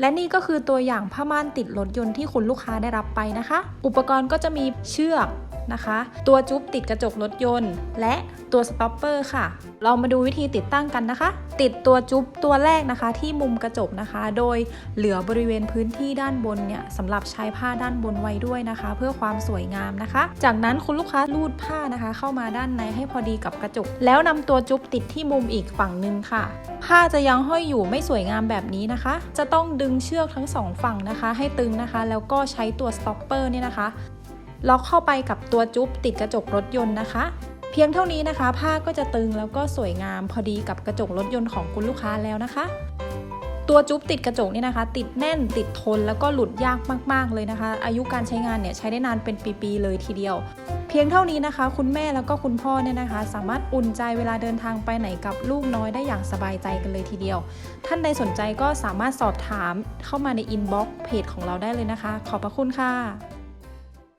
และนี่ก็คือตัวอย่างผ้าม่านติดรถยนต์ที่คุณลูกค้าได้รับไปนะคะ อุปกรณ์ก็จะมีเชือก นะคะ ตัวจุ๊บติดกระจกรถยนต์ และตัวสต็อปเปอร์ค่ะ เรามาดูวิธีติดตั้งกันนะคะ ติดตัวจุ๊บตัวแรกนะคะ ที่มุมกระจกนะคะ โดยเหลือบริเวณพื้นที่ด้านบนเนี่ยสำหรับใช้ผ้าด้านบนไว้ด้วยนะคะ เพื่อความสวยงามนะคะ จากนั้นคุณลูกค้าลูดผ้านะคะ เข้ามาด้านในให้พอดีกับกระจก แล้วนำตัวจุ๊บติดที่มุมอีกฝั่งหนึ่งค่ะ ผ้าจะยังห้อยอยู่ไม่สวยงามแบบนี้นะคะ จะต้องดึงเชือกทั้งสองฝั่งนะคะ ให้ตึงนะคะ แล้วก็ใช้ตัวสต็อปเปอร์เนี่ยนะคะ ล็อกเข้าไปกับตัวจุ๊บติดกระจกรถยนต์นะคะ เพียงเท่านี้นะคะ ผ้าก็จะตึงแล้วก็สวยงามพอดีกับกระจกรถยนต์ของคุณลูกค้าแล้วนะคะ ตัวจุ๊บติดกระจกนี่นะคะ ติดแน่นติดทนแล้วก็หลุดยากมากๆเลยนะคะ อายุการใช้งานเนี่ยใช้ได้นานเป็นปีๆเลยทีเดียว เพียงเท่านี้นะคะ คุณแม่แล้วก็คุณพ่อเนี่ยนะคะ สามารถอุ่นใจเวลาเดินทางไปไหนกับลูกน้อยได้อย่างสบายใจกันเลยทีเดียว ท่านใดสนใจก็สามารถสอบถามเข้ามาในอินบ็อกซ์เพจของเราได้เลยนะคะ ขอบพระคุณค่ะ